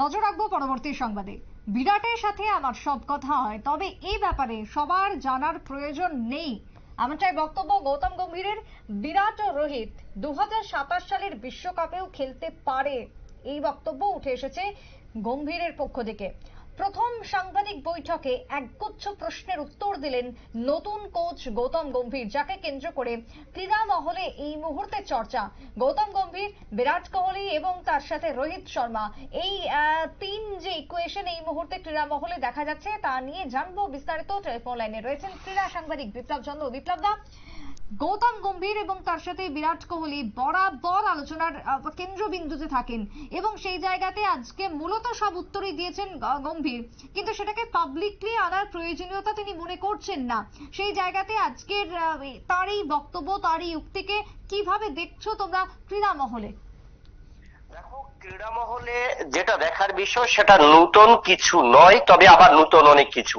নজর রাখব পরবর্তী সংবাদে। বিরাটের সাথে আমার সব কথা হয়, তবে এই ব্যাপারে সবার জানার প্রয়োজন নেই। এমনটাই বক্তব্য গৌতম গম্ভীরের। বিরাট ও রোহিত দু হাজার সাতাশ সালের বিশ্বকাপেও খেলতে পারে, এই বক্তব্য উঠে এসেছে গম্ভীরের পক্ষ থেকে। প্রথম সাংবাদিক বৈঠকে একগুচ্ছ প্রশ্নের উত্তর দিলেন নতুন কোচ গৌতম গম্ভীর, যাকে কেন্দ্র করে ক্রীড়া মহলে এই মুহূর্তে চর্চা। গৌতম গম্ভীর, বিরাট কোহলি এবং তার সাথে রোহিত শর্মা। এই তিন যে ইকুয়েশন এই মুহূর্তে ক্রীড়া মহলে দেখা যাচ্ছে, তা নিয়ে জানব বিস্তারিত। টেলিফোন লাইনে রয়েছেন ক্রীড়া সাংবাদিক বিপ্লব চন্দ্র। বিপ্লব দা গৌতম গম্ভীর এবং তার সাথে বিরাট কোহলি বরাবর আলোচনার কেন্দ্রবিন্দুতে থাকেন। এবং সেই জায়গাতে আজকে মূলত সব উত্তরই দিয়েছেন গম্ভীর। কিন্তু সেটাকে পাবলিকলি আনার প্রয়োজনীয়তা তিনি মনে করছেন না। সেই জায়গাতে আজকের তার এই বক্তব্য, তার এই উক্তিকে কীভাবে দেখছ তোমরা ক্রীড়া মহলে ক্রীড়া মহলে যেটা দেখার বিষয় সেটা নূতন কিছু নয়, তবে আবার নূতন অনেক কিছু।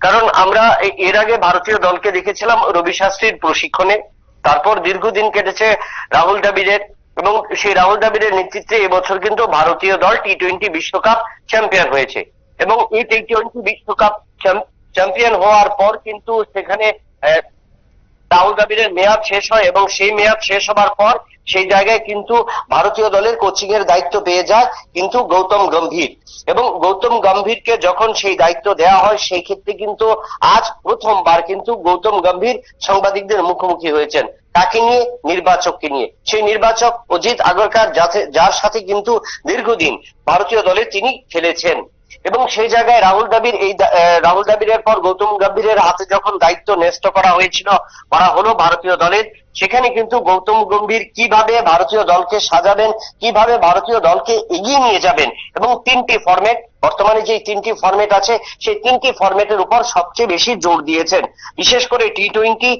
কারণ আমরা এর আগে ভারতীয় দলকে দেখেছিলাম রবি শাস্ত্রীর প্রশিক্ষণে। তারপর দীর্ঘদিন কেটেছে রাহুল দ্রাবিড়ের এবং সেই রাহুল দ্রাবিড়ের নেতৃত্বে এবছর কিন্তু ভারতীয় দল টি টোয়েন্টি বিশ্বকাপ চ্যাম্পিয়ন হয়েছে। এবং এই টি টোয়েন্টি বিশ্বকাপ চ্যাম্পিয়ন হওয়ার পর কিন্তু সেখানে রাহুল দ্রাবিড়ের মেয়াদ শেষ হয় এবং সেই মেয়াদ শেষ হবার পর সেই জায়গায় কিন্তু ভারতীয় দলের কোচিং এর দায়িত্ব পেয়ে যায় কিন্তু গৌতম গম্ভীর। এবং গৌতম গম্ভীরকে যখন সেই দায়িত্ব দেওয়া হয়, সেই ক্ষেত্রে কিন্তু আজ প্রথমবার কিন্তু গৌতম গম্ভীর সাংবাদিকদের মুখোমুখি হয়েছেন। তাকে নিয়ে, নির্বাচককে নিয়ে। সেই নির্বাচক অজিত আগরকার যার সাথে কিন্তু দীর্ঘদিন ভারতীয় দলে তিনি খেলেছেন। এবং সেই জায়গায় রাহুল দ্রাবিড় এই রাহুল দ্রাবিড়ের পর গৌতম গম্ভীরের হাতে যখন দায়িত্ব ন্যস্ত করা হয়েছিল, করা হলো ভারতীয় দলের, সেখানে কিন্তু গৌতম গম্ভীর কীভাবে ভারতীয় দলকে সাজাবেন, কীভাবে ভারতীয় দলকে এগিয়ে নিয়ে যাবেন এবং তিনটি ফরম্যাট বর্তমানে যে তিনটি ফরম্যাট আছে, সেই তিনটি ফরম্যাটের উপর সবচেয়ে বেশি জোর দিয়েছেন। বিশেষ করে টি টোয়েন্টি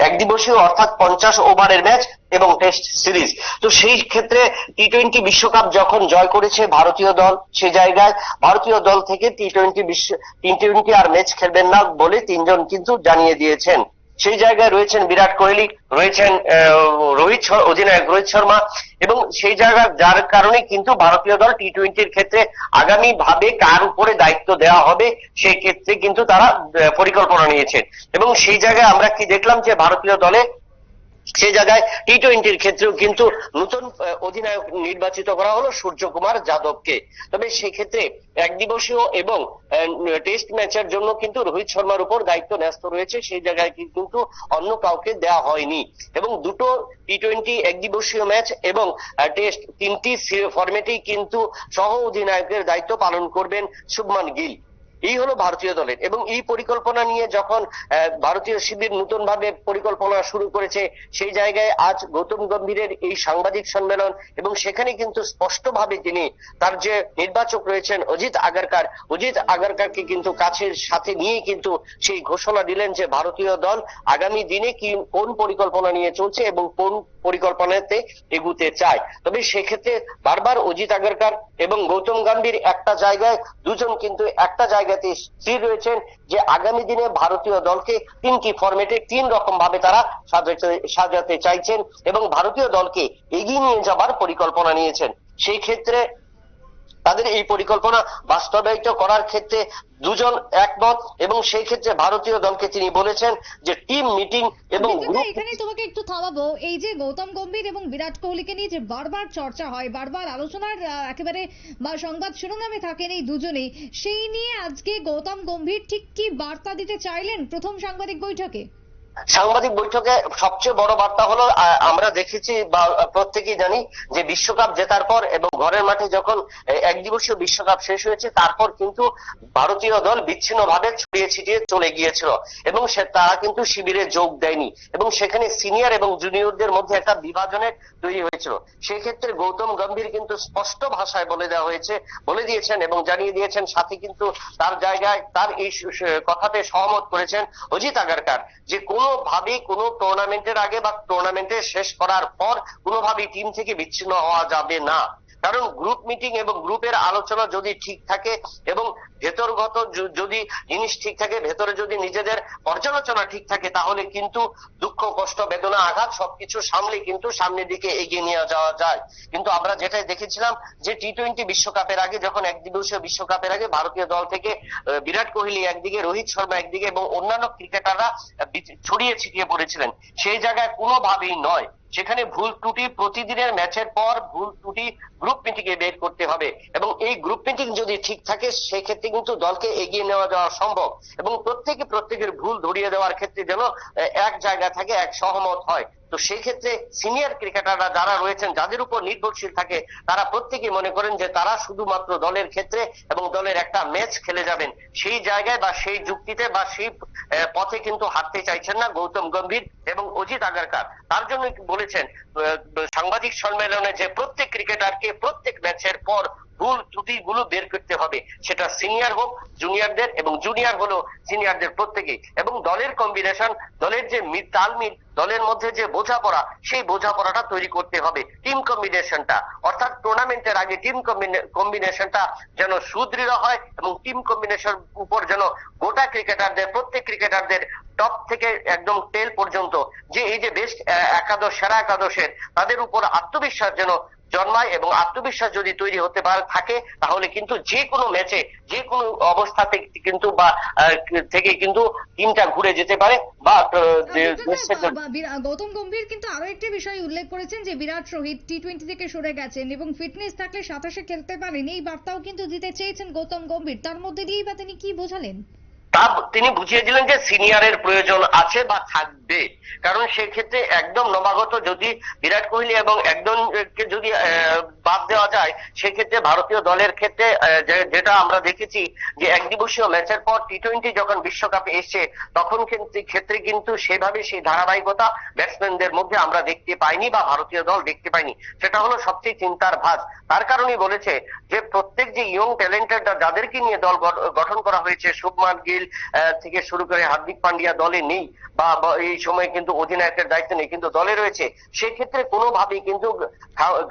এক দিবসীয় অর্থাৎ পঞ্চাশ ওভারের ম্যাচ এবং টেস্ট সিরিজ। তো সেই ক্ষেত্রে টি টোয়েন্টি বিশ্বকাপ যখন জয় করেছে ভারতীয় দল, সে জায়গায় ভারতীয় দল থেকে টি টোয়েন্টি বিশ্ব টি টোয়েন্টি আর ম্যাচ খেলবেন না বলে তিনজন কিন্তু জানিয়ে দিয়েছেন। সেই জায়গায় রয়েছেন বিরাট কোহলি, রয়েছেন রোহিত অধিনায়ক রোহিত শর্মা, এবং সেই জায়গা যার কারণে কিন্তু ভারতীয় দল টি টোয়েন্টির ক্ষেত্রে আগামী ভাবে কার উপরে দায়িত্ব দেওয়া হবে, সেই ক্ষেত্রে কিন্তু তারা পরিকল্পনা নিয়েছেন এবং সেই জায়গায় আমরা কি দেখলাম যে ভারতীয় দলে সেই জায়গায় টি টোয়েন্টির ক্ষেত্রেও কিন্তু নতুন অধিনায়ক নির্বাচিত করা হলো সূর্যকুমার যাদবকে। তবে সেক্ষেত্রে এক দিবসীয় এবং টেস্ট ম্যাচের জন্য কিন্তু রোহিত শর্মার উপর দায়িত্ব ন্যস্ত রয়েছে। সেই জায়গায় কিন্তু অন্য কাউকে দেওয়া হয়নি। এবং দুটো টি টোয়েন্টি এক দিবসীয় ম্যাচ এবং টেস্ট তিনটি ফরম্যাটেই কিন্তু সহ অধিনায়কের দায়িত্ব পালন করবেন শুভমান গিল। এই হলো ভারতীয় দলের। এবং এই পরিকল্পনা নিয়ে যখন ভারতীয় শিবির নতুন ভাবে পরিকল্পনা শুরু করেছে, সেই জায়গায় আজ গৌতম গম্ভীরের এই সাংবাদিক সম্মেলন এবং সেখানে কিন্তু স্পষ্টভাবে তিনি তার যে নির্বাচক রয়েছেন অজিত আগারকার, অজিত আগারকারকে কিন্তু কাছের সাথে নিয়ে কিন্তু সেই ঘোষণা দিলেন যে ভারতীয় দল আগামী দিনে কি, কোন পরিকল্পনা নিয়ে চলছে এবং কোন পরিকল্পনাতে এগুতে চায়। তবে সেক্ষেত্রে বারবার অজিত আগারকার এবং গৌতম গম্ভীর একটা জায়গায়, দুজন কিন্তু একটা জায়গাতে স্থির রয়েছেন যে আগামী দিনে ভারতীয় দলকে তিনটি ফরম্যাটে তিন রকম ভাবে তারা সাজাতে সাজাতে চাইছেন এবং ভারতীয় দলকে এগিয়ে নিয়ে যাবার পরিকল্পনা নিয়েছেন। সেই ক্ষেত্রে তাদের এই পরিকল্পনা বাস্তবায়িত করার ক্ষেত্রে দুজন একমত এবং সেই ক্ষেত্রে ভারতীয় দলকে তিনি বলেছেন যে টিম মিটিং এবং এখানে তোমাকে একটু থামাবো। এই যে গৌতম গম্ভীর এবং বিরাট কোহলিকে নিয়ে যে বারবার চর্চা হয় বারবার আলোচনার একেবারে বা সংবাদ শিরোনামে থাকেন এই দুজনেই সেই নিয়ে আজকে গৌতম গম্ভীর ঠিক কি বার্তা দিতে চাইলেন প্রথম সাংবাদিক বৈঠকে? সাংবাদিক বৈঠকে সবচেয়ে বড় বার্তা হলো আমরা দেখেছি বা প্রত্যেকেই জানি যে বিশ্বকাপ জেতার পর এবং ঘরের মাঠে যখন এ, এক দিবসীয় বিশ্বকাপ শেষ হয়েছে তারপর কিন্তু ভারতীয় দল বিচ্ছিন্ন ভাবে ছড়িয়ে ছিটিয়ে চলে গিয়েছিল এবং সে তারা কিন্তু শিবিরে যোগ দেয়নি এবং সেখানে সিনিয়র এবং জুনিয়রদের মধ্যে একটা বিভাজনের তৈরি হয়েছিল। সেক্ষেত্রে গৌতম গম্ভীর কিন্তু স্পষ্ট ভাষায় বলে দেওয়া হয়েছে বলে দিয়েছেন এবং জানিয়ে দিয়েছেন সাথে কিন্তু তার জায়গায় তার এই কথাতে সহমত করেছেন অজিত আগারকার যে কোনোভাবেই কোনো টুর্নামেন্টের আগে বা টুর্নামেন্টের শেষ করার পর কোনোভাবেই টিম থেকে বিচ্ছিন্ন হওয়া যাবে না। কারণ গ্রুপ মিটিং এবং গ্রুপের আলোচনা যদি ঠিক থাকে এবং ভেতরগত যদি জিনিস ঠিক থাকে, ভেতরে যদি নিজেদের পর্যালোচনা ঠিক থাকে, তাহলে কিন্তু দুঃখ, কষ্ট, বেদনা, আঘাত সবকিছু সামলে কিন্তু সামনের দিকে এগিয়ে নিয়ে যাওয়া যায়। কিন্তু আমরা যেটাই দেখেছিলাম যে টি টোয়েন্টি বিশ্বকাপের আগে, যখন এক দিবসীয় বিশ্বকাপের আগে ভারতীয় দল থেকে বিরাট কোহলি একদিকে, রোহিত শর্মা একদিকে এবং অন্যান্য ক্রিকেটাররা ছড়িয়ে ছিটিয়ে পড়েছিলেন, সেই জায়গায় কোনোভাবেই নয়। সেখানে ভুল ত্রুটি প্রতিদিনের ম্যাচের পর ভুল ত্রুটি গ্রুপ মিটিং এ বের করতে হবে। এবং এই গ্রুপ মিটিং যদি ঠিক থাকে, সেক্ষেত্রে কিন্তু দলকে এগিয়ে নেওয়া যাওয়া সম্ভব। এবং প্রত্যেকে প্রত্যেকের ভুল ধরিয়ে দেওয়ার ক্ষেত্রে যেন এক জায়গা থেকে, এক সহমত হয়। তো সেই ক্ষেত্রে সিনিয়র ক্রিকেটাররা যারা রয়েছেন, যাদের উপর নির্ভরশীল থাকে, তারা প্রত্যেকে মনে করেন যে তারা শুধুমাত্র দলের ক্ষেত্রে এবং দলের একটা ম্যাচ খেলে যাবেন। সেই জায়গায় বা সেই যুক্তিতে বা সেই পথে কিন্তু হাঁটতে চাইছেন না গৌতম গম্ভীর এবং অজিত আগারকার। তার জন্য বলেছেন সাংবাদিক সম্মেলনে যে প্রত্যেক ক্রিকেটারকে প্রত্যেক ম্যাচের পর ভুল ত্রুটিগুলো বের করতে হবে। সেটা সিনিয়র হোক জুনিয়রদের এবং জুনিয়র হলো সিনিয়রদের প্রত্যেকে এবং দলের কম্বিনেশন দলের যে তালমিল দলের মধ্যে যে বোঝাপড়া, সেই বোঝাপড়াটা তৈরি করতে হবে টিম কম্বিনেশনটা অর্থাৎ টুর্নামেন্টের আগে টিম কম্বিনেশনটা যেন সুদৃঢ় হয় এবং টিম কম্বিনেশন উপর যেন গোটা ক্রিকেটারদের প্রত্যেক ক্রিকেটারদের টপ থেকে একদম টেল পর্যন্ত যে এই যে বেস্ট একাদশ, সেরা একাদশের, তাদের উপর আত্মবিশ্বাস যেন জন্মায় এবং আত্মবিশ্বাস যদি তৈরি হতে পারে থাকে তাহলে কিন্তু যে কোনো ম্যাচে যে কোনো অবস্থাতে কিন্তু বা থেকে কিন্তু টিমটা ঘুরে যেতে পারে বা গৌতম গম্ভীর কিন্তু আরও একটি বিষয় উল্লেখ করেছেন যে বিরাট রোহিত টি টোয়েন্টি থেকে সরে গেছেন এবং ফিটনেস থাকলে সাতাশে খেলতে পারেন। এই বার্তাও কিন্তু দিতে চেয়েছেন গৌতম গম্ভীর। তার মধ্যে দিয়েই বা তিনি কি বোঝালেন? তা তিনি বুঝিয়ে দিলেন যে সিনিয়রের প্রয়োজন আছে বা থাকবে। কারণ সেক্ষেত্রে একদম নবাগত যদি বিরাট কোহলি এবং একজনকে যদি বাদ দেওয়া যায়, সেক্ষেত্রে ভারতীয় দলের ক্ষেত্রে যেটা আমরা দেখেছি যে এক দিবসীয় ম্যাচের পর টি টোয়েন্টি যখন বিশ্বকাপে এসছে, তখন ক্ষেত্রে কিন্তু সেভাবে সেই ধারাবাহিকতা ব্যাটসম্যানদের মধ্যে আমরা দেখতে পাইনি বা ভারতীয় দল দেখতে পাইনি। সেটা হলো সবচেয়ে চিন্তার ভাঁজ। তার কারণেই বলেছে যে প্রত্যেক যে ইয়ং ট্যালেন্টেড যাদেরকে নিয়ে দল গঠ- গঠন করা হয়েছে, শুভমান গিল থেকে শুরু করে হার্দিক পান্ডিয়া দলে নেই বা, এই সময় কিন্তু অধিনায়কের দায়িত্ব নেই, কিন্তু দলে রয়েছে, সেক্ষেত্রে কোনোভাবেই কিন্তু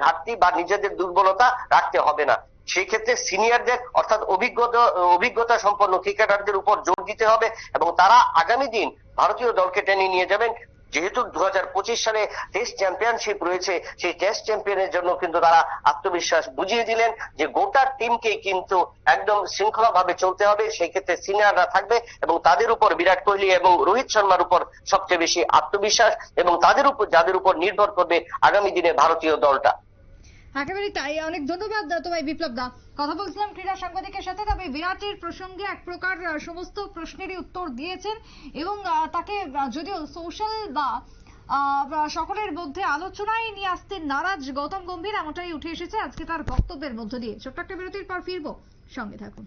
ঘাটতি বা নিজেদের দুর্বলতা রাখতে হবে না। সেই ক্ষেত্রে সিনিয়রদের অর্থাৎ অভিজ্ঞতা অভিজ্ঞতা সম্পন্ন ক্রিকেটারদের উপর জোর দিতে হবে এবং তারা আগামী দিন ভারতীয় দলকে টেনে নিয়ে যাবেন যেহেতু দু হাজার পঁচিশ সালে টেস্ট চ্যাম্পিয়নশিপ রয়েছে, সেই টেস্ট চ্যাম্পিয়নের জন্য কিন্তু তারা আত্মবিশ্বাস বুঝিয়ে দিলেন যে গোটা টিমকে কিন্তু একদম শৃঙ্খলা ভাবে চলতে হবে। সেই ক্ষেত্রে সিনিয়ররা থাকবে এবং তাদের উপর বিরাট কোহলি এবং রোহিত শর্মার উপর সবচেয়ে বেশি আত্মবিশ্বাস এবং তাদের উপর, যাদের উপর নির্ভর করবে আগামী দিনে ভারতীয় দলটা। একেবারে তাই। অনেক ধন্যবাদ তোমায় বিপ্লব দা কথা বলছিলাম ক্রীড়া সাংবাদিকের সাথে, তবে বিরাটের প্রসঙ্গে এক প্রকার সমস্ত প্রশ্নেরই উত্তর দিয়েছেন এবং তাকে যদিও সোশ্যাল বা সকলের মধ্যে আলোচনায় নিয়ে আসতে নারাজ গৌতম গম্ভীর, এমনটাই উঠে এসেছে। আজকে তার বক্তব্যের মধ্য দিয়ে ছোট্ট একটা বিরতির পর ফিরবো। সঙ্গে থাকুন।